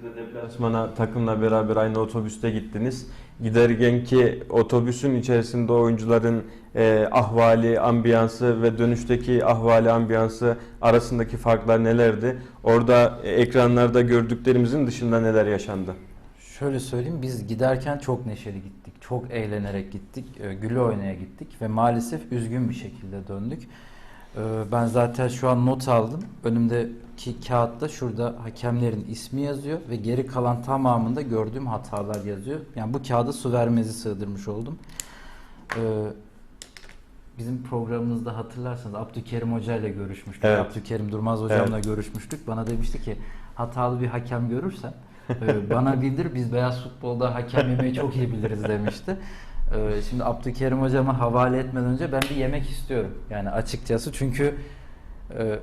Siz de deplasmana takımla beraber aynı otobüste gittiniz. Giderken ki otobüsün içerisinde oyuncuların e, ahvali, ambiyansı ve dönüşteki ahvali, ambiyansı arasındaki farklar nelerdi? Orada e, ekranlarda gördüklerimizin dışında neler yaşandı? Şöyle söyleyeyim biz giderken çok neşeli gittik. Çok eğlenerek gittik. e, Güle oynaya gittik ve maalesef üzgün bir şekilde döndük. E, Ben zaten şu an not aldım. Önümdeki kağıtta şurada hakemlerin ismi yazıyor ve geri kalan tamamında gördüğüm hatalar yazıyor. Yani bu kağıda su vermezi sığdırmış oldum. E, Bizim programımızda hatırlarsanız Abdülkerim Hoca ile görüşmüştük. Evet. Abdülkerim Durmaz hocamla görüşmüştük. Bana demişti ki hatalı bir hakem görürsen ee, bana bildir biz beyaz futbolda hakem yemeyi çok iyi biliriz demişti. Ee, Şimdi Abdülkerim hocama havale etmeden önce ben bir yemek istiyorum. Yani açıkçası çünkü e,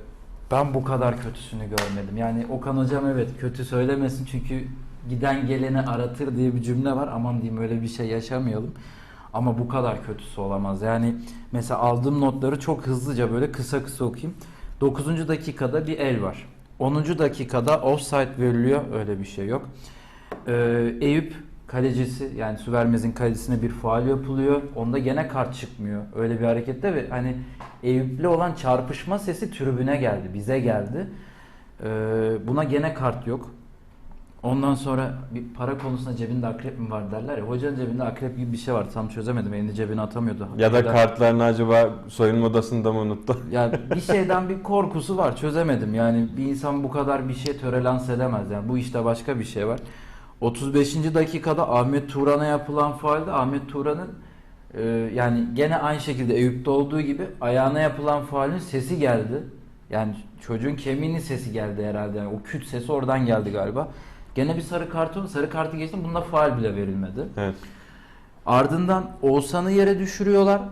ben bu kadar kötüsünü görmedim. Yani Okan hocam evet kötü söylemesin çünkü giden geleni aratır diye bir cümle var. Aman diyeyim öyle bir şey yaşamayalım. Ama bu kadar kötüsü olamaz. Yani mesela aldığım notları çok hızlıca böyle kısa kısa okuyayım. 9. dakikada bir el var. 10. dakikada offside veriliyor. Öyle bir şey yok. Ee, Eyüp kalecisi yani Süvermez'in kalecisine bir faal yapılıyor. Onda gene kart çıkmıyor. Öyle bir harekette ve hani Eyüp'le olan çarpışma sesi tribüne geldi. Bize geldi. Ee, buna gene kart yok. Ondan sonra bir para konusunda cebinde akrep mi var derler ya. Hocanın cebinde akrep gibi bir şey var. Tam çözemedim. Elini cebine atamıyordu. Ya da kartlarını acaba soyunma odasında mı unuttu? ya bir şeyden bir korkusu var çözemedim. Yani bir insan bu kadar bir şey törelans edemez. Yani bu işte başka bir şey var. 35. dakikada Ahmet Turan'a yapılan faalde Ahmet Turan'ın e, yani gene aynı şekilde Eyüp'te olduğu gibi ayağına yapılan faalin sesi geldi. Yani çocuğun kemiğinin sesi geldi herhalde. Yani o küt sesi oradan geldi galiba. Gene bir sarı kartı, sarı kartı geçtim. Bunda faal bile verilmedi. Evet. Ardından Oğuzhan'ı yere düşürüyorlar.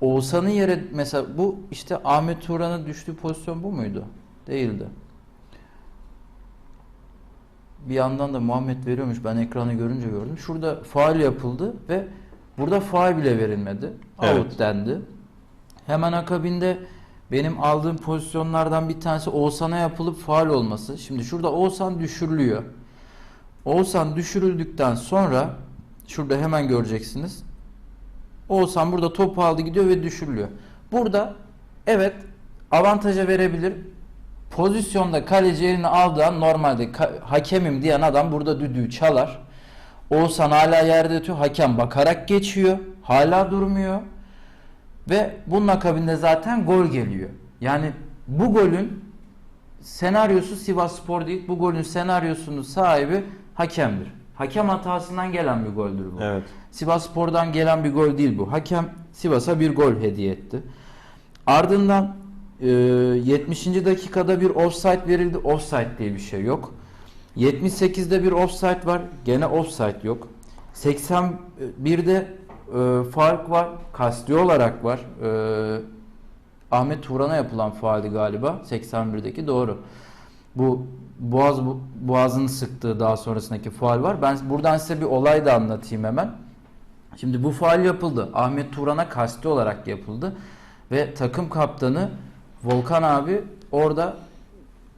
Oğuzhan'ı yere mesela bu işte Ahmet Turan'ın düştüğü pozisyon bu muydu? Değildi. Bir yandan da Muhammed veriyormuş. Ben ekranı görünce gördüm. Şurada faal yapıldı ve burada faal bile verilmedi. Evet. Out dendi. Hemen akabinde benim aldığım pozisyonlardan bir tanesi Oğuzhan'a yapılıp faal olması. Şimdi şurada Oğuzhan düşürülüyor. Oğuzhan düşürüldükten sonra şurada hemen göreceksiniz. Oğuzhan burada topu aldı gidiyor ve düşürülüyor. Burada evet avantaja verebilir. Pozisyonda kaleci elini aldığı normalde hakemim diyen adam burada düdüğü çalar. Oğuzhan hala yerde yatıyor. Hakem bakarak geçiyor. Hala durmuyor. Ve bunun akabinde zaten gol geliyor. Yani bu golün senaryosu Sivas Spor değil. Bu golün senaryosunun sahibi hakemdir. Hakem hatasından gelen bir goldür bu. Evet. Sivas Spor'dan gelen bir gol değil bu. Hakem Sivas'a bir gol hediye etti. Ardından e, 70. dakikada bir offside verildi. Offside diye bir şey yok. 78'de bir offside var. Gene offside yok. 81'de e, fark var. Kasti olarak var. E, Ahmet Turan'a yapılan faaldi galiba. 81'deki doğru. Bu boğaz boğazını sıktığı daha sonrasındaki faal var. Ben buradan size bir olay da anlatayım hemen. Şimdi bu faal yapıldı. Ahmet Turan'a kasti olarak yapıldı ve takım kaptanı Volkan abi orada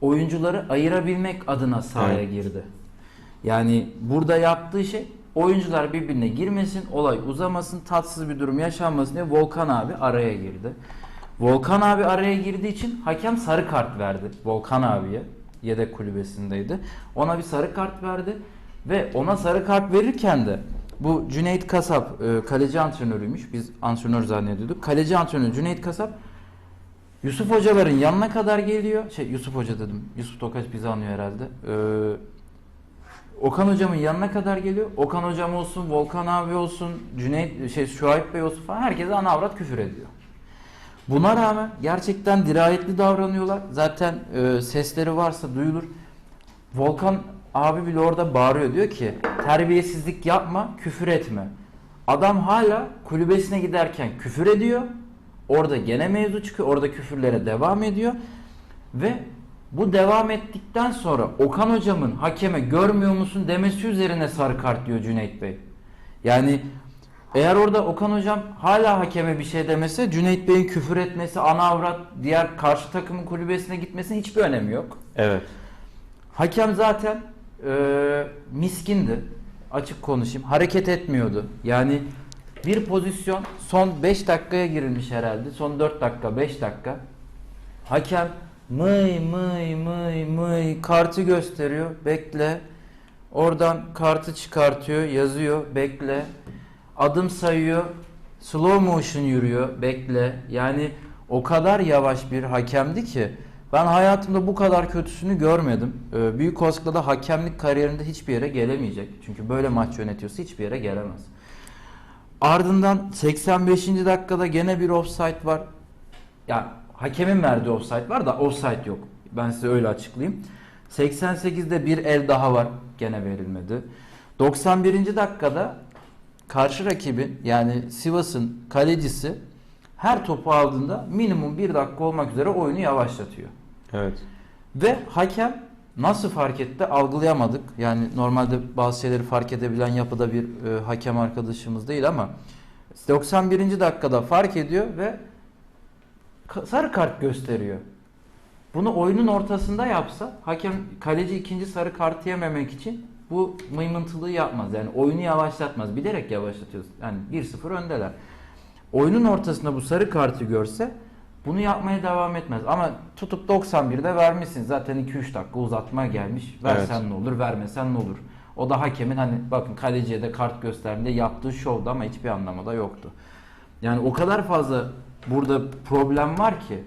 oyuncuları ayırabilmek adına sahaya Evet. girdi. Yani burada yaptığı şey oyuncular birbirine girmesin, olay uzamasın, tatsız bir durum yaşanmasın diye Volkan abi araya girdi. Volkan abi araya girdiği için hakem sarı kart verdi Volkan abiye. Yedek kulübesindeydi. Ona bir sarı kart verdi ve ona sarı kart verirken de bu Cüneyt Kasap e, kaleci antrenörüymüş. Biz antrenör zannediyorduk. Kaleci antrenörü Cüneyt Kasap Yusuf hocaların yanına kadar geliyor. Şey Yusuf hoca dedim. Yusuf Tokaç bizi anlıyor herhalde. Ee, Okan hocamın yanına kadar geliyor. Okan hocam olsun, Volkan abi olsun, Cüneyt şey Şuayb Bey olsun falan herkese ana avrat küfür ediyor. Buna rağmen gerçekten dirayetli davranıyorlar. Zaten e, sesleri varsa duyulur. Volkan abi bile orada bağırıyor diyor ki terbiyesizlik yapma, küfür etme. Adam hala kulübesine giderken küfür ediyor. Orada gene mevzu çıkıyor. Orada küfürlere devam ediyor. Ve bu devam ettikten sonra Okan hocamın hakeme görmüyor musun demesi üzerine sarı kart diyor Cüneyt Bey. Yani eğer orada Okan hocam hala hakeme bir şey demese Cüneyt Bey'in küfür etmesi, ana avrat diğer karşı takımın kulübesine gitmesinin hiçbir önemi yok. Evet. Hakem zaten e, miskindi. Açık konuşayım. Hareket etmiyordu. Yani bir pozisyon son 5 dakikaya girilmiş herhalde. Son 4 dakika, 5 dakika. Hakem mıy mıy mıy mıy kartı gösteriyor. Bekle. Oradan kartı çıkartıyor, yazıyor. Bekle. Adım sayıyor. Slow motion yürüyor. Bekle. Yani o kadar yavaş bir hakemdi ki ben hayatımda bu kadar kötüsünü görmedim. Ee, Büyük olasılıkla hakemlik kariyerinde hiçbir yere gelemeyecek. Çünkü böyle maç yönetiyorsa hiçbir yere gelemez. Ardından 85. dakikada gene bir offside var. Ya hakemin verdiği offside var da offside yok. Ben size öyle açıklayayım. 88'de bir el daha var. Gene verilmedi. 91. dakikada karşı rakibin yani Sivas'ın kalecisi her topu aldığında minimum bir dakika olmak üzere oyunu yavaşlatıyor. Evet. Ve hakem nasıl fark etti algılayamadık. Yani normalde bazı şeyleri fark edebilen yapıda bir e, hakem arkadaşımız değil ama 91. dakikada fark ediyor ve sarı kart gösteriyor. Bunu oyunun ortasında yapsa hakem kaleci ikinci sarı kartı yememek için bu mıymıntılığı yapmaz. Yani oyunu yavaşlatmaz. Bilerek yavaşlatıyoruz. Yani 1-0 öndeler. Oyunun ortasında bu sarı kartı görse bunu yapmaya devam etmez. Ama tutup 91'de vermişsin. Zaten 2-3 dakika uzatma gelmiş. Versen ne olur, vermesen ne olur. O da hakemin hani bakın kaleciye de kart gösterdiğinde yaptığı şovdu ama hiçbir anlamı da yoktu. Yani o kadar fazla burada problem var ki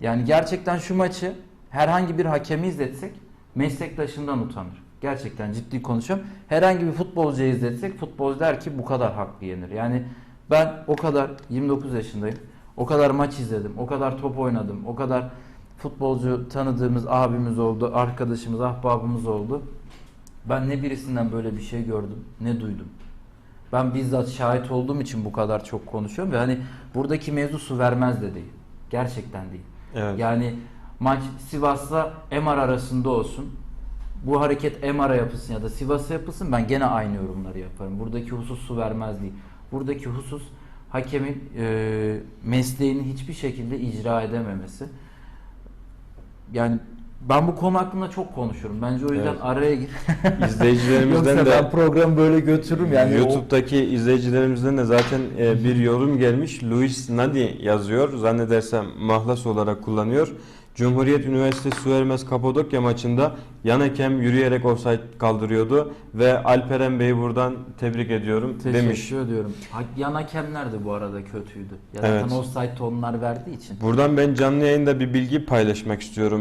yani gerçekten şu maçı herhangi bir hakemi izletsek meslektaşından utanır. Gerçekten ciddi konuşuyorum. Herhangi bir futbolcu izletsek futbolcu der ki bu kadar haklı yenir. Yani ben o kadar 29 yaşındayım. O kadar maç izledim. O kadar top oynadım. O kadar futbolcu tanıdığımız abimiz oldu. Arkadaşımız, ahbabımız oldu. Ben ne birisinden böyle bir şey gördüm ne duydum. Ben bizzat şahit olduğum için bu kadar çok konuşuyorum ve hani buradaki mevzu su vermez de değil. Gerçekten değil. Evet. Yani maç Sivas'la MR arasında olsun. Bu hareket MR'a yapılsın ya da Sivas'a yapılsın ben gene aynı yorumları yaparım. Buradaki husus su vermez değil. Buradaki husus hakemin e, mesleğini hiçbir şekilde icra edememesi. Yani ben bu konu hakkında çok konuşurum. Bence o yüzden Evet. araya gir. İzleyicilerimizden Yoksa de ben programı böyle götürürüm yani. YouTube'daki izleyicilerimizden de zaten e, bir yorum gelmiş. Luis Nadi yazıyor. Zannedersem mahlas olarak kullanıyor. Cumhuriyet Üniversitesi Suermes Kapadokya maçında yan hakem yürüyerek offside kaldırıyordu ve Alperen Bey'i buradan tebrik ediyorum o, demiş. Teşekkür ediyorum. Ha- Yan hakemler de bu arada kötüydü. Ya Evet. zaten offside tonlar verdiği için. Buradan ben canlı yayında bir bilgi paylaşmak istiyorum.